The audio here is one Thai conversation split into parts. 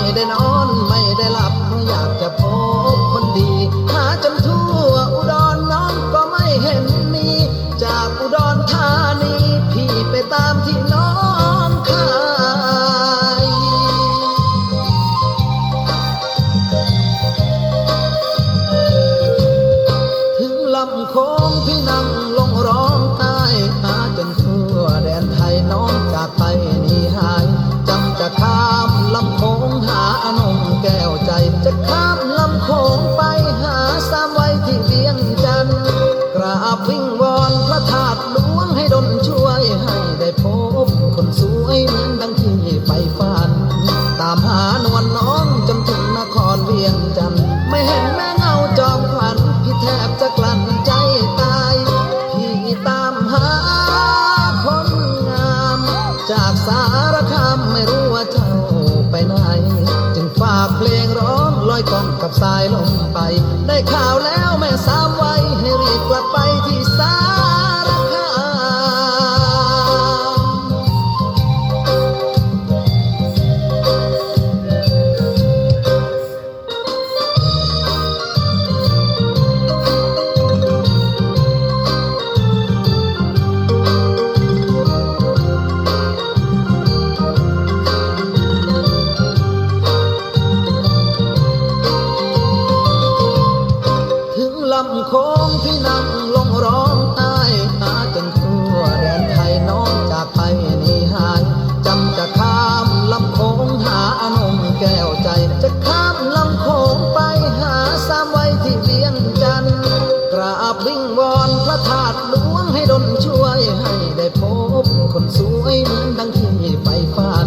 ไม่ได้นอน จากสารคามไม่รู้ว่าเจ้าไปไหน จึงฝากเพลงร้องลอยกองกับสายลมไป ได้ข่าวแล้วแม่สามไว้ให้ ลำโค้งพี่นั่งลงร้องไห้หาจนทั่วแดนไทยน้องจากไปหนี่หายจำจะข้ามลำโค้งหาอนงแก้วใจ จะข้ามลำโค้งไปหาสามไว้ที่เวียงจันทร์กราบวิงวอนพระธาตุหลวงให้ดลช่วยให้ได้พบคนสวยเหมือนดังที่ไปฝัน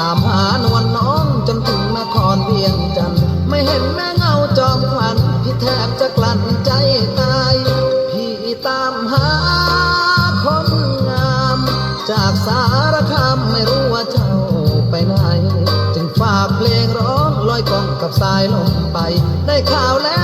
ตามหานวลน้องจนถึงนครเวียงจัน หาคนงาม จากสารคามไม่รู้ว่าเจ้าไปไหน จึงฝากเพลงร้องลอยกองกับสายลมไป ได้ข่าวแล้ว